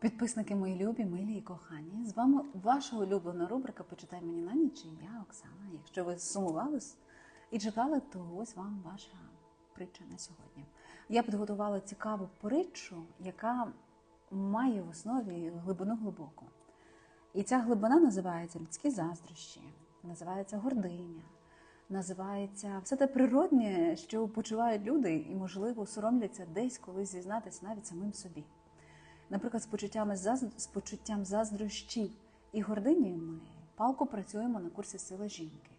Підписники мої любі, милі і кохані. З вами ваша улюблена рубрика Почитай мені на ніч. і Я Оксана. Якщо ви сумували і чекали, то ось вам ваша притча на сьогодні. Я підготувала цікаву притчу, яка має в основі глибину глибоку. І ця глибина називається людські заздрощі, називається гординя, називається все те природнє, що почувають люди і, можливо, соромляться десь колись зізнатися навіть самим собі. Наприклад, з почуттями з почуттям заздрощів і гордині ми палко працюємо на курсі сила жінки.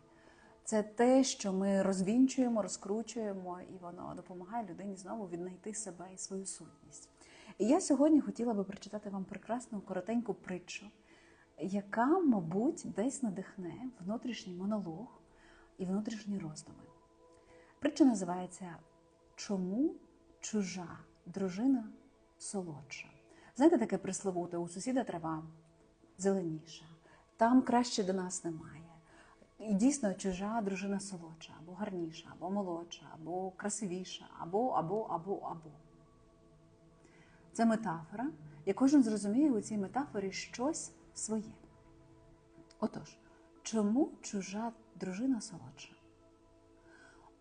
Це те, що ми розвінчуємо, розкручуємо, і воно допомагає людині знову віднайти себе і свою сутність. І я сьогодні хотіла би прочитати вам прекрасну коротеньку притчу, яка, мабуть, десь надихне внутрішній монолог і внутрішні роздуми. Притча називається Чому чужа дружина солодша? Знаєте, таке присловуте, у сусіда трава зеленіша, там краще до нас немає. І дійсно чужа дружина солодша, або гарніша, або молодша, або красивіша, або, або, або, або. Це метафора, і кожен зрозуміє у цій метафорі щось своє. Отож, чому чужа дружина солодша?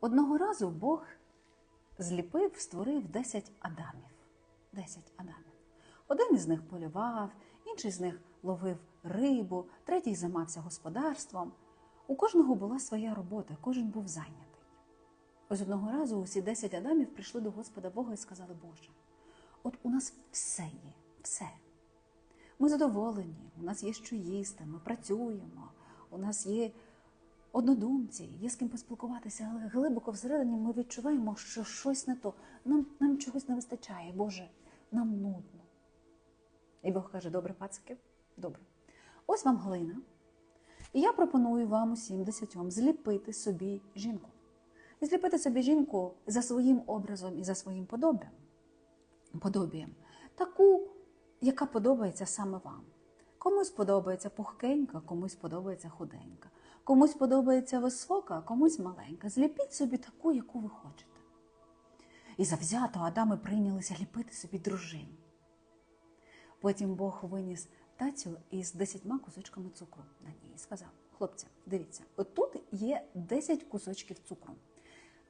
Одного разу Бог зліпив, створив 10 адамів. 10 адамів. Один із них полював, інший з них ловив рибу, третій займався господарством. У кожного була своя робота, кожен був зайнятий. Ось одного разу усі 10 адамів прийшли до Господа Бога і сказали, Боже, от у нас все є, все. Ми задоволені, у нас є що їсти, ми працюємо, у нас є однодумці, є з ким поспілкуватися, але глибоко всередині ми відчуваємо, що щось не то. Нам, нам чогось не вистачає, Боже, нам нудно. І Бог каже: добре, пацики, добре. Ось вам глина. І я пропоную вам усім десятьом зліпити собі жінку. І зліпити собі жінку за своїм образом і за своїм подобієм, подобієм. таку, яка подобається саме вам. Комусь подобається пухкенька, комусь подобається худенька, комусь подобається висока, комусь маленька. Зліпіть собі таку, яку ви хочете. І завзято Адами прийнялися ліпити собі дружин. Потім Бог виніс тацю із десятьма кусочками цукру на ній і сказав: хлопці, дивіться, отут є 10 кусочків цукру.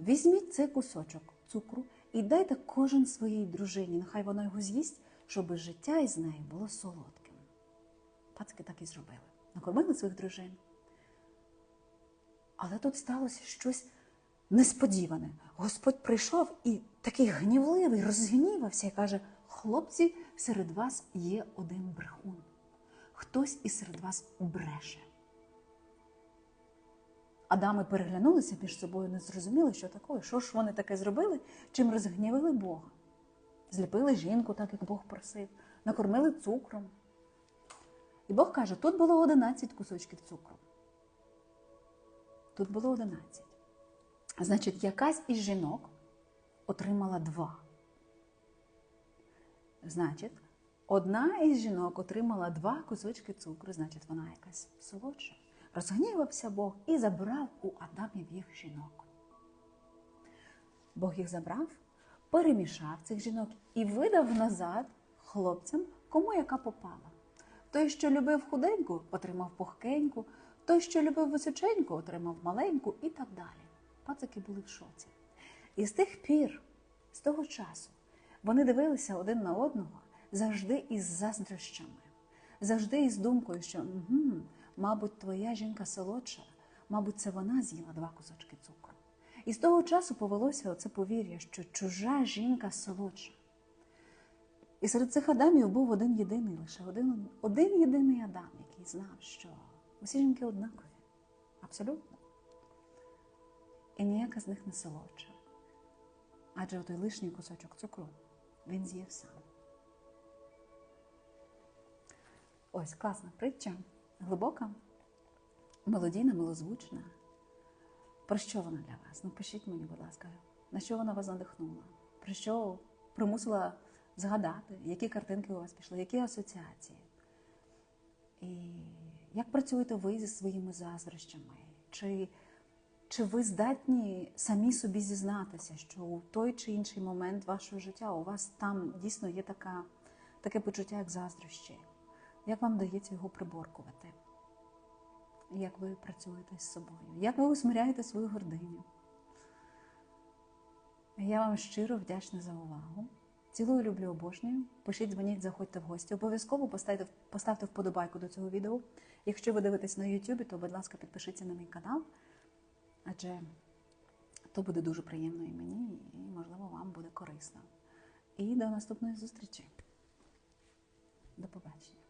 Візьміть цей кусочок цукру і дайте кожен своїй дружині, нехай вона його з'їсть, щоб життя із нею було солодким. Пацки так і зробили. Накормили своїх дружин. Але тут сталося щось несподіване. Господь прийшов і такий гнівливий, розгнівався і каже: хлопці, серед вас є один брехун. Хтось із серед вас бреше. Адами переглянулися між собою, не зрозуміли, що таке. Що ж вони таке зробили, чим розгнівили Бога? Зліпили жінку, так як Бог просив, накормили цукром. І Бог каже: тут було 11 кусочків цукру. Тут було 11. Значить, якась із жінок отримала два. Значить, одна із жінок отримала два кусочки цукру, значить, вона якась солодша. Розгнівався Бог і забрав у Адамів їх жінок. Бог їх забрав, перемішав цих жінок і видав назад хлопцям, кому яка попала. Той, що любив худеньку, отримав пухкеньку, той, що любив височеньку, отримав маленьку і так далі. Пацики були в шоці. І з тих пір, з того часу, вони дивилися один на одного завжди із заздрощами, завжди із думкою, що угу, мабуть, твоя жінка солодша, мабуть, це вона з'їла два кусочки цукру. І з того часу повелося оце повір'я, що чужа жінка солодша. І серед цих адамів був один єдиний, лише один, один єдиний Адам, який знав, що усі жінки однакові, абсолютно. І ніяка з них не солодша. Адже той лишній кусочок цукру він з'їв сам. Ось класна притча, глибока, мелодійна, милозвучна. Про що вона для вас? Ну, пишіть мені, будь ласка, на що вона вас надихнула? Про що примусила згадати, які картинки у вас пішли, які асоціації? І як працюєте ви зі своїми заздрощами? Чи, чи ви здатні самі собі зізнатися, що у той чи інший момент вашого життя у вас там дійсно є така таке почуття, як заздрощі. Як вам вдається його приборкувати? Як ви працюєте з собою? Як ви усмиряєте свою гординю? Я вам щиро вдячна за увагу. Цілую, люблю, обожнюю. Пишіть, дзвоніть, заходьте в гості. Обов'язково поставте, поставте вподобайку до цього відео. Якщо ви дивитесь на YouTube, то, будь ласка, підпишіться на мій канал, адже то буде дуже приємно і мені, і, можливо, вам буде корисно. І до наступної зустрічі. До побачення.